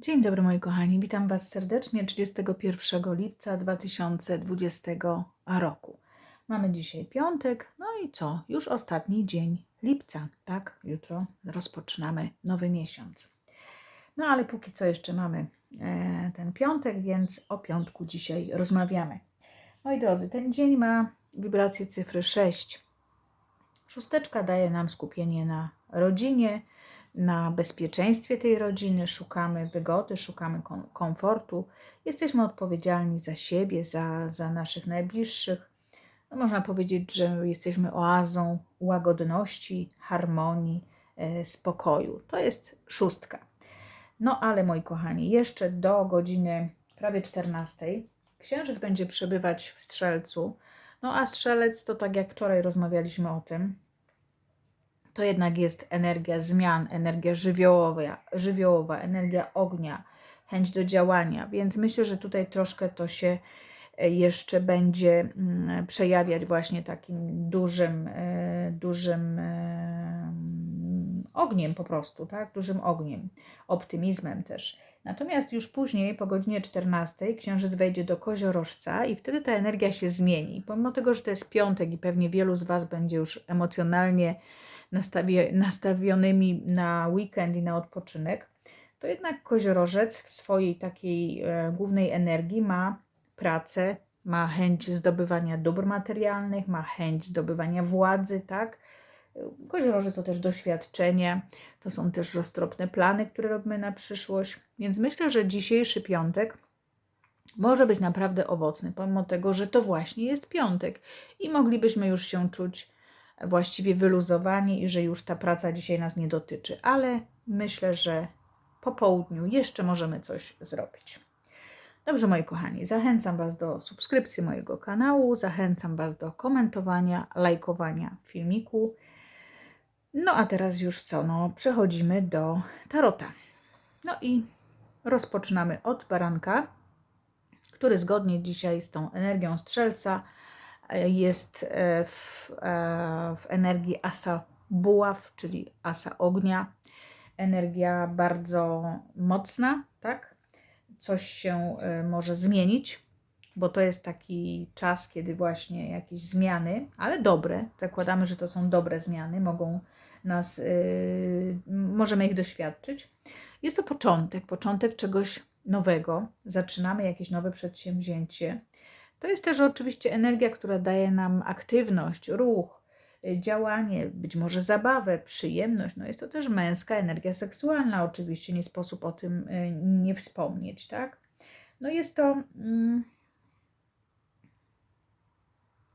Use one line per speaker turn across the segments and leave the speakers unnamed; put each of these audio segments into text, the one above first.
Dzień dobry moi kochani, witam Was serdecznie 31 lipca 2020 roku. Mamy dzisiaj piątek, no i co? Już ostatni dzień lipca, tak? Jutro rozpoczynamy nowy miesiąc. No ale póki co jeszcze mamy e, ten piątek, więc o piątku dzisiaj rozmawiamy. Moi drodzy, ten dzień ma wibrację cyfry 6. Szósteczka daje nam skupienie na rodzinie, na bezpieczeństwie tej rodziny, szukamy wygody, szukamy kom- komfortu. Jesteśmy odpowiedzialni za siebie, za, za naszych najbliższych. No, można powiedzieć, że jesteśmy oazą łagodności, harmonii, e, spokoju. To jest szóstka. No ale moi kochani, jeszcze do godziny prawie 14 księżyc będzie przebywać w strzelcu. No a strzelec to tak jak wczoraj rozmawialiśmy o tym, to jednak jest energia zmian, energia żywiołowa, żywiołowa, energia ognia, chęć do działania. Więc myślę, że tutaj troszkę to się e, jeszcze będzie mm, przejawiać właśnie takim dużym, e, dużym e, ogniem po prostu, tak? Dużym ogniem, optymizmem też. Natomiast już później, po godzinie 14, księżyc wejdzie do koziorożca i wtedy ta energia się zmieni. Pomimo tego, że to jest piątek i pewnie wielu z Was będzie już emocjonalnie nastawie, nastawionymi na weekend i na odpoczynek, to jednak koziorożec w swojej takiej e, głównej energii ma pracę, ma chęć zdobywania dóbr materialnych, ma chęć zdobywania władzy, tak? Koziorożec to też doświadczenie, to są też roztropne plany, które robimy na przyszłość, więc myślę, że dzisiejszy piątek może być naprawdę owocny, pomimo tego, że to właśnie jest piątek i moglibyśmy już się czuć właściwie wyluzowani i że już ta praca dzisiaj nas nie dotyczy, ale myślę, że po południu jeszcze możemy coś zrobić. Dobrze, moi kochani, zachęcam Was do subskrypcji mojego kanału, zachęcam Was do komentowania, lajkowania filmiku. No a teraz już co? No, przechodzimy do tarota. No i rozpoczynamy od baranka, który zgodnie dzisiaj z tą energią strzelca jest e, w, e, w energii asa buław, czyli asa ognia. Energia bardzo mocna, tak? Coś się e, może zmienić, bo to jest taki czas, kiedy właśnie jakieś zmiany, ale dobre, zakładamy, że to są dobre zmiany, mogą nas, yy, możemy ich doświadczyć. Jest to początek, początek czegoś nowego. Zaczynamy jakieś nowe przedsięwzięcie to jest też oczywiście energia, która daje nam aktywność, ruch, y, działanie, być może zabawę, przyjemność. No jest to też męska energia seksualna, oczywiście, nie sposób o tym y, nie wspomnieć, tak? No jest to mm,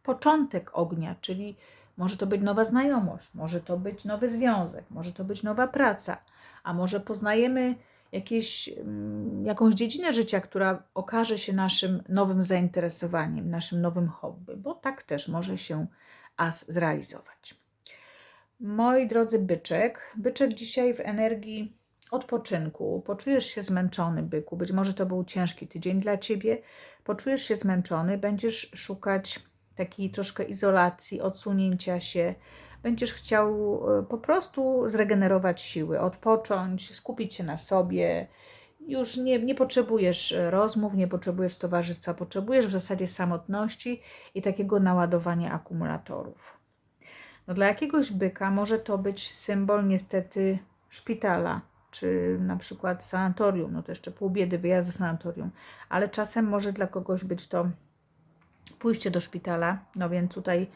początek ognia, czyli może to być nowa znajomość, może to być nowy związek, może to być nowa praca, a może poznajemy jakieś, mm, jakąś dziedzinę życia, która okaże się naszym nowym zainteresowaniem, naszym nowym hobby, bo tak też może się as zrealizować. Moi drodzy byczek, byczek dzisiaj w energii odpoczynku, poczujesz się zmęczony, byku, być może to był ciężki tydzień dla ciebie, poczujesz się zmęczony, będziesz szukać takiej troszkę izolacji, odsunięcia się, będziesz chciał e, po prostu zregenerować siły, odpocząć, skupić się na sobie. Już nie, nie potrzebujesz e, rozmów, nie potrzebujesz towarzystwa, potrzebujesz w zasadzie samotności i takiego naładowania akumulatorów. No dla jakiegoś byka może to być symbol niestety szpitala, czy na przykład sanatorium, no to jeszcze pół biedy wyjazd do sanatorium, ale czasem może dla kogoś być to pójście do szpitala, no więc tutaj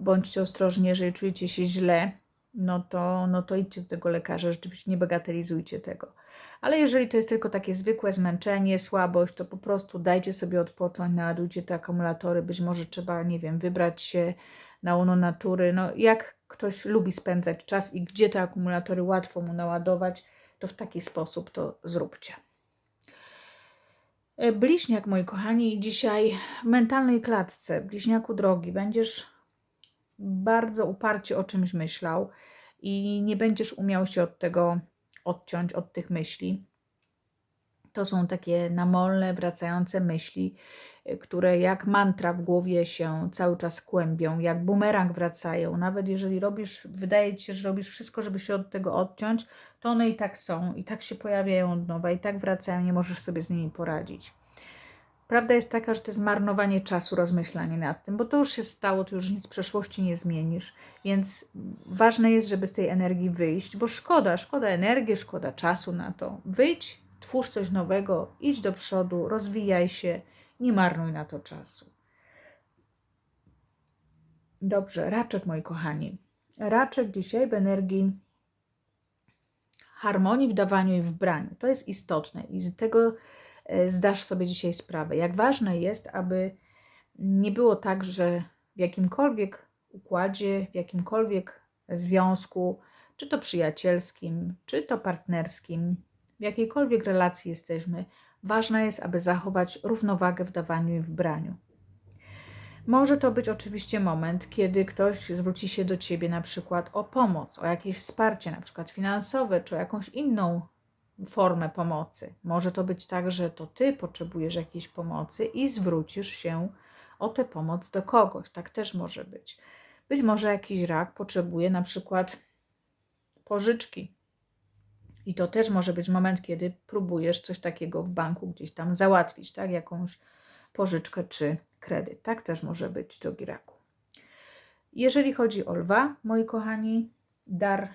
bądźcie ostrożni, jeżeli czujecie się źle, no to, no to idźcie do tego lekarza, rzeczywiście nie bagatelizujcie tego. Ale jeżeli to jest tylko takie zwykłe zmęczenie, słabość, to po prostu dajcie sobie odpocząć, naładujcie te akumulatory, być może trzeba, nie wiem, wybrać się na łono natury, no jak ktoś lubi spędzać czas i gdzie te akumulatory łatwo mu naładować, to w taki sposób to zróbcie. E, bliźniak, moi kochani, dzisiaj w mentalnej klatce, bliźniaku drogi, będziesz bardzo uparcie o czymś myślał i nie będziesz umiał się od tego odciąć, od tych myśli. To są takie namolne, wracające myśli. y, które jak mantra w głowie się cały czas kłębią, jak bumerang wracają. Nawet jeżeli robisz, wydaje ci się, że robisz wszystko, żeby się od tego odciąć, to one i tak są, i tak się pojawiają od nowa, i tak wracają, nie możesz sobie z nimi poradzić. Prawda jest taka, że to jest marnowanie czasu, rozmyślanie nad tym, bo to już się stało, to już nic w przeszłości nie zmienisz, więc ważne jest, żeby z tej energii wyjść, bo szkoda, szkoda energii, szkoda czasu na to. Wyjdź, twórz coś nowego, idź do przodu, rozwijaj się, nie marnuj na to czasu. Dobrze, raczek, moi kochani. Raczek dzisiaj w energii harmonii w dawaniu i w braniu. To jest istotne i z tego zdasz sobie dzisiaj sprawę. Jak ważne jest, aby nie było tak, że w jakimkolwiek układzie, w jakimkolwiek związku, czy to przyjacielskim, czy to partnerskim, w jakiejkolwiek relacji jesteśmy, ważne jest, aby zachować równowagę w dawaniu i w braniu. Może to być oczywiście moment, kiedy ktoś zwróci się do ciebie na przykład o pomoc, o jakieś wsparcie, na przykład finansowe, czy o jakąś inną formę pomocy. Może to być tak, że to ty potrzebujesz jakiejś pomocy i zwrócisz się o tę pomoc do kogoś. Tak też może być. Być może jakiś rak potrzebuje na przykład pożyczki. I to też może być moment, kiedy próbujesz coś takiego w banku gdzieś tam załatwić, tak? Jakąś pożyczkę czy kredyt. Tak też może być, drogi raku. Jeżeli chodzi o lwa, moi kochani, dar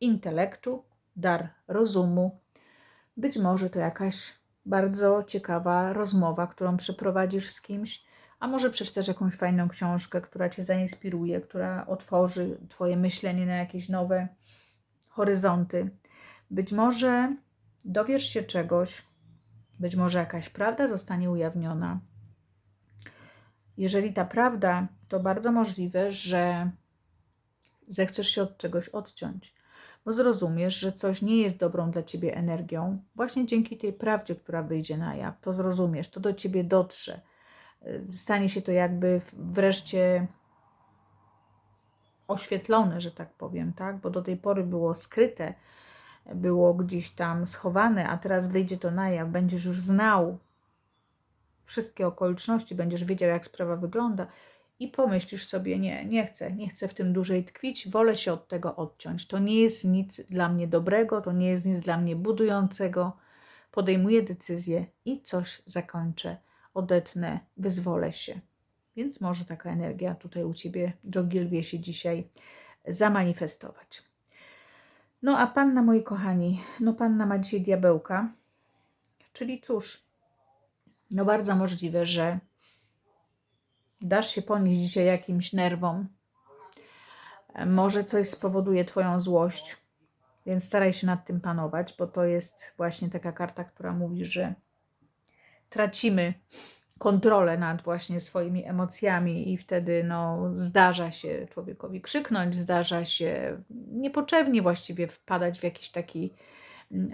intelektu, dar rozumu. Być może to jakaś bardzo ciekawa rozmowa, którą przeprowadzisz z kimś, a może przeczytasz jakąś fajną książkę, która cię zainspiruje, która otworzy Twoje myślenie na jakieś nowe horyzonty. Być może dowiesz się czegoś, być może jakaś prawda zostanie ujawniona. Jeżeli ta prawda, to bardzo możliwe, że zechcesz się od czegoś odciąć, bo zrozumiesz, że coś nie jest dobrą dla ciebie energią, właśnie dzięki tej prawdzie, która wyjdzie na jaw. To zrozumiesz, to do ciebie dotrze. Stanie się to jakby wreszcie oświetlone, że tak powiem, tak? Bo do tej pory było skryte, było gdzieś tam schowane, a teraz wyjdzie to na jaw, będziesz już znał wszystkie okoliczności, będziesz wiedział, jak sprawa wygląda i pomyślisz sobie, nie, nie chcę, nie chcę w tym dłużej tkwić, wolę się od tego odciąć. To nie jest nic dla mnie dobrego, to nie jest nic dla mnie budującego. Podejmuję decyzję i coś zakończę, odetnę, wyzwolę się. Więc może taka energia tutaj u Ciebie, drogi lwie, się dzisiaj zamanifestować. No a panna, moi kochani, no panna ma dzisiaj diabełka, czyli cóż, no bardzo możliwe, że dasz się ponieść dzisiaj jakimś nerwom. Może coś spowoduje Twoją złość, więc staraj się nad tym panować, bo to jest właśnie taka karta, która mówi, że tracimy kontrolę nad właśnie swoimi emocjami i wtedy no, zdarza się człowiekowi krzyknąć, zdarza się niepotrzebnie właściwie wpadać w jakiś taki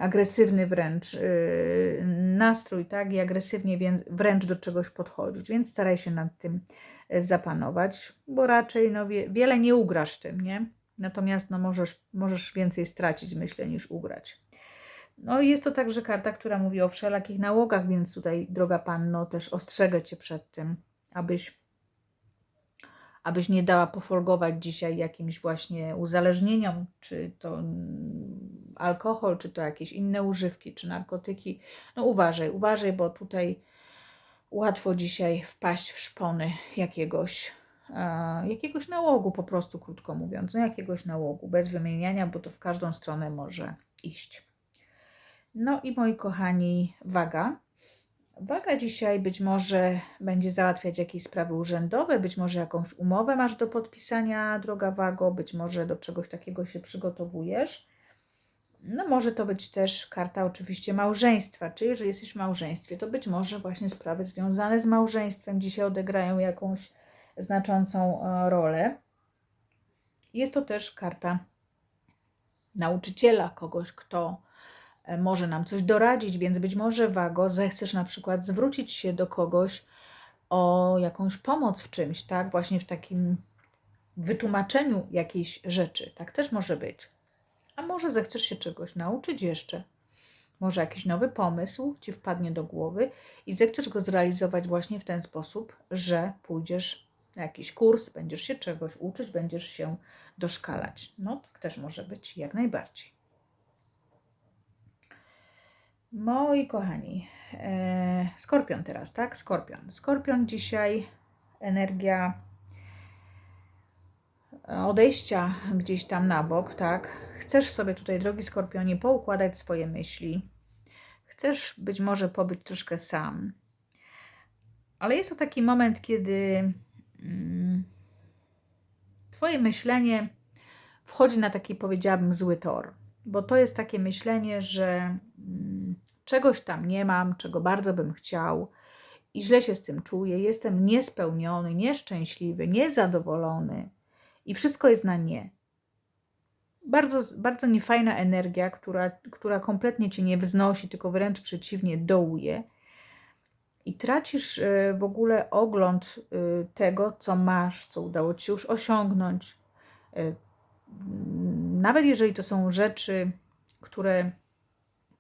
agresywny wręcz yy, nastrój, tak, i agresywnie wręcz do czegoś podchodzić, więc staraj się nad tym e, zapanować, bo raczej no, wie, wiele nie ugrasz tym, nie? Natomiast no, możesz, możesz więcej stracić, myślę, niż ugrać. No i jest to także karta, która mówi o wszelakich nałogach, więc tutaj, droga panno, też ostrzegę Cię przed tym, abyś, abyś nie dała pofolgować dzisiaj jakimś właśnie uzależnieniom, czy to alkohol, czy to jakieś inne używki, czy narkotyki. No uważaj, uważaj, bo tutaj łatwo dzisiaj wpaść w szpony jakiegoś, e, jakiegoś nałogu, po prostu krótko mówiąc, no jakiegoś nałogu, bez wymieniania, bo to w każdą stronę może iść. No i moi kochani, waga. Waga dzisiaj być może będzie załatwiać jakieś sprawy urzędowe, być może jakąś umowę masz do podpisania, droga wago, być może do czegoś takiego się przygotowujesz. No może to być też karta oczywiście małżeństwa, czy jeżeli jesteś w małżeństwie, to być może właśnie sprawy związane z małżeństwem dzisiaj odegrają jakąś znaczącą e, rolę. Jest to też karta nauczyciela, kogoś, kto może nam coś doradzić, więc być może Wago zechcesz na przykład zwrócić się do kogoś o jakąś pomoc w czymś, tak? Właśnie w takim wytłumaczeniu jakiejś rzeczy. Tak też może być. A może zechcesz się czegoś nauczyć jeszcze. Może jakiś nowy pomysł ci wpadnie do głowy i zechcesz go zrealizować właśnie w ten sposób, że pójdziesz na jakiś kurs, będziesz się czegoś uczyć, będziesz się doszkalać. No, tak też może być jak najbardziej. Moi kochani, e, skorpion teraz, tak? Skorpion. Skorpion dzisiaj energia odejścia gdzieś tam na bok, tak? Chcesz sobie tutaj, drogi skorpionie, poukładać swoje myśli. Chcesz być może pobyć troszkę sam. Ale jest to taki moment, kiedy mm, Twoje myślenie wchodzi na taki, powiedziałabym, zły tor. Bo to jest takie myślenie, że mm, czegoś tam nie mam, czego bardzo bym chciał i źle się z tym czuję, jestem niespełniony, nieszczęśliwy, niezadowolony i wszystko jest na nie. Bardzo, bardzo niefajna energia, która, która kompletnie cię nie wznosi, tylko wręcz przeciwnie, dołuje. I tracisz y, w ogóle ogląd y, tego, co masz, co udało ci już osiągnąć. Y, nawet jeżeli to są rzeczy, które,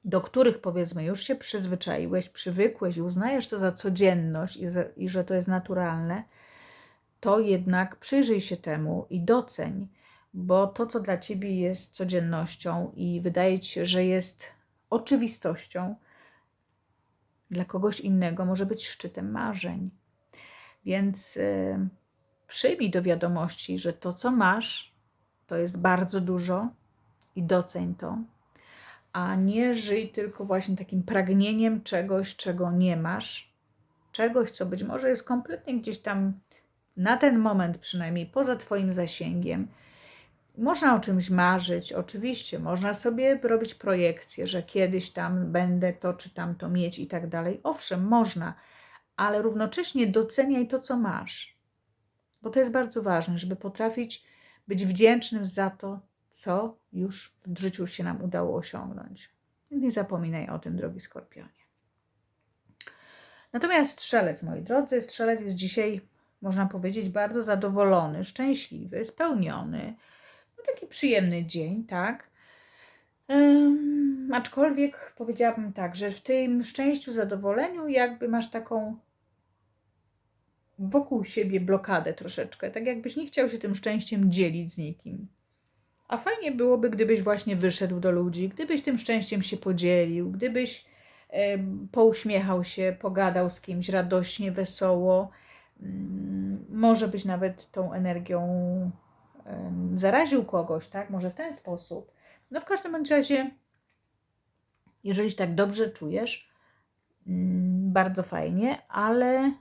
do których powiedzmy już się przyzwyczaiłeś, przywykłeś i uznajesz to za codzienność i, za, i że to jest naturalne, to jednak przyjrzyj się temu i doceń, bo to, co dla ciebie jest codziennością i wydaje ci się, że jest oczywistością, dla kogoś innego może być szczytem marzeń. Więc y, przyjmij do wiadomości, że to, co masz, to jest bardzo dużo i doceń to, a nie żyj tylko właśnie takim pragnieniem czegoś, czego nie masz, czegoś, co być może jest kompletnie gdzieś tam na ten moment przynajmniej poza Twoim zasięgiem. Można o czymś marzyć, oczywiście, można sobie robić projekcje, że kiedyś tam będę to czy tamto mieć i tak dalej. Owszem, można, ale równocześnie doceniaj to, co masz, bo to jest bardzo ważne, żeby potrafić być wdzięcznym za to, co już w życiu się nam udało osiągnąć. Nie zapominaj o tym, drogi skorpionie. Natomiast strzelec, moi drodzy, strzelec jest dzisiaj można powiedzieć, bardzo zadowolony, szczęśliwy, spełniony. No, taki przyjemny dzień, tak? Um, aczkolwiek powiedziałabym tak, że w tym szczęściu, zadowoleniu, jakby masz taką wokół siebie blokadę troszeczkę, tak jakbyś nie chciał się tym szczęściem dzielić z nikim. A fajnie byłoby, gdybyś właśnie wyszedł do ludzi, gdybyś tym szczęściem się podzielił, gdybyś e, pouśmiechał się, pogadał z kimś radośnie, wesoło, Mm, może być nawet tą energią zaraził kogoś, tak? Może w ten sposób. No w każdym bądź razie, jeżeli się tak dobrze czujesz, mm, bardzo fajnie, ale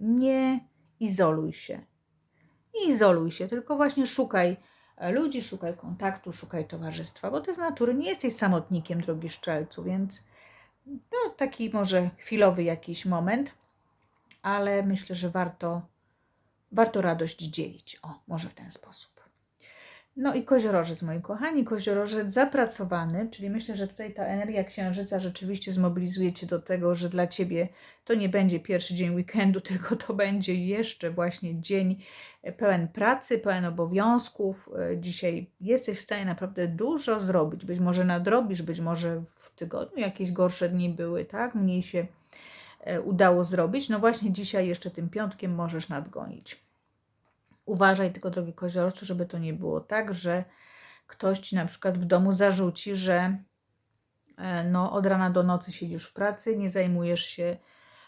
nie izoluj się. Nie izoluj się, tylko właśnie szukaj ludzi, szukaj kontaktu, szukaj towarzystwa, bo ty z natury nie jesteś samotnikiem, drogi szczelcu, więc no, taki może chwilowy jakiś moment ale myślę, że warto, warto radość dzielić. O, może w ten sposób. No i koziorożec, moi kochani, koziorożec zapracowany, czyli myślę, że tutaj ta energia księżyca rzeczywiście zmobilizuje Cię do tego, że dla Ciebie to nie będzie pierwszy dzień weekendu, tylko to będzie jeszcze właśnie dzień pełen pracy, pełen obowiązków. Dzisiaj jesteś w stanie naprawdę dużo zrobić, być może nadrobisz, być może w tygodniu jakieś gorsze dni były, tak? Mniej się E, udało zrobić. No właśnie dzisiaj jeszcze tym piątkiem możesz nadgonić. Uważaj tylko, drogi koziorożcu, żeby to nie było tak, że ktoś ci na przykład w domu zarzuci, że e, no, od rana do nocy siedzisz w pracy, nie zajmujesz się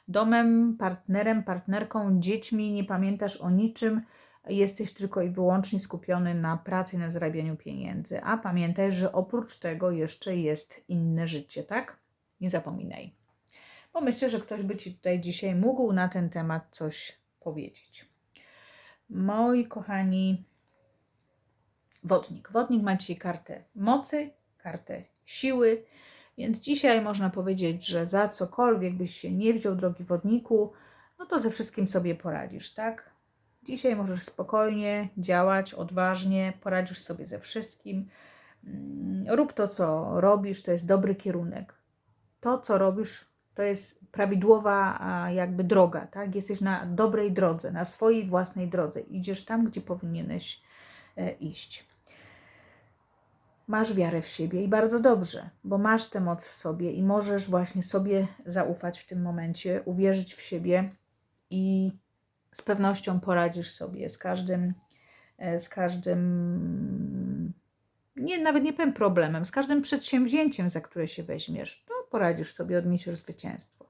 domem, partnerem, partnerką, dziećmi, nie pamiętasz o niczym, jesteś tylko i wyłącznie skupiony na pracy, na zarabianiu pieniędzy. A pamiętaj, że oprócz tego jeszcze jest inne życie, tak? Nie zapominaj bo myślę, że ktoś by Ci tutaj dzisiaj mógł na ten temat coś powiedzieć. Moi kochani, wodnik. Wodnik ma dzisiaj kartę mocy, kartę siły, więc dzisiaj można powiedzieć, że za cokolwiek byś się nie wziął, drogi wodniku, no to ze wszystkim sobie poradzisz, tak? Dzisiaj możesz spokojnie działać, odważnie, poradzisz sobie ze wszystkim. Mm, rób to, co robisz, to jest dobry kierunek. To, co robisz, to jest prawidłowa jakby droga, tak? Jesteś na dobrej drodze, na swojej własnej drodze. Idziesz tam, gdzie powinieneś e, iść. masz wiarę w siebie i bardzo dobrze, bo masz tę moc w sobie i możesz właśnie sobie zaufać w tym momencie, uwierzyć w siebie i z pewnością poradzisz sobie z każdym, e, z każdym, nie, nawet nie powiem problemem, z każdym przedsięwzięciem, za które się weźmiesz, to poradzisz sobie, odniesiesz zwycięstwo.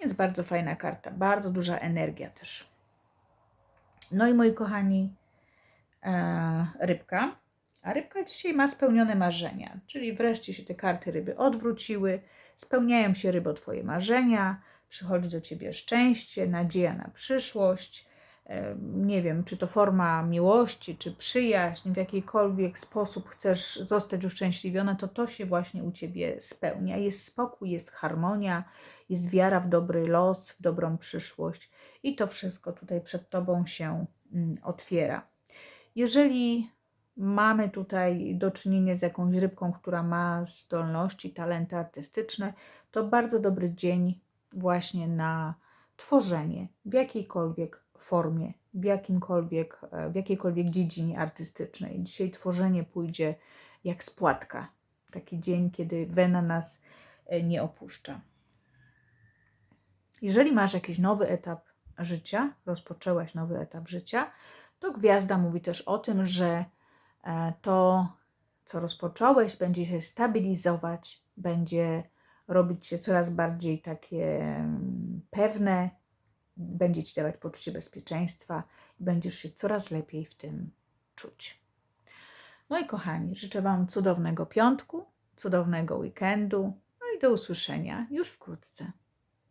Więc bardzo fajna karta, bardzo duża energia też. No i moi kochani, e, rybka. A rybka dzisiaj ma spełnione marzenia, czyli wreszcie się te karty ryby odwróciły, spełniają się rybo Twoje marzenia, przychodzi do Ciebie szczęście, nadzieja na przyszłość. Nie wiem, czy to forma miłości, czy przyjaźń, w jakikolwiek sposób chcesz zostać uszczęśliwiona, to to się właśnie u Ciebie spełnia. Jest spokój, jest harmonia, jest wiara w dobry los, w dobrą przyszłość i to wszystko tutaj przed Tobą się mm, otwiera. Jeżeli mamy tutaj do czynienia z jakąś rybką, która ma zdolności, talenty artystyczne, to bardzo dobry dzień właśnie na tworzenie w jakiejkolwiek formie, w, jakimkolwiek, e, w jakiejkolwiek dziedzinie artystycznej. Dzisiaj tworzenie pójdzie jak spłatka. Taki dzień, kiedy wena nas e, nie opuszcza. Jeżeli masz jakiś nowy etap życia, rozpoczęłaś nowy etap życia, to gwiazda mówi też o tym, że e, to, co rozpocząłeś, będzie się stabilizować, będzie robić się coraz bardziej takie mm, pewne, będzie ci dawać poczucie bezpieczeństwa i będziesz się coraz lepiej w tym czuć. No i kochani, życzę Wam cudownego piątku, cudownego weekendu, no i do usłyszenia już wkrótce.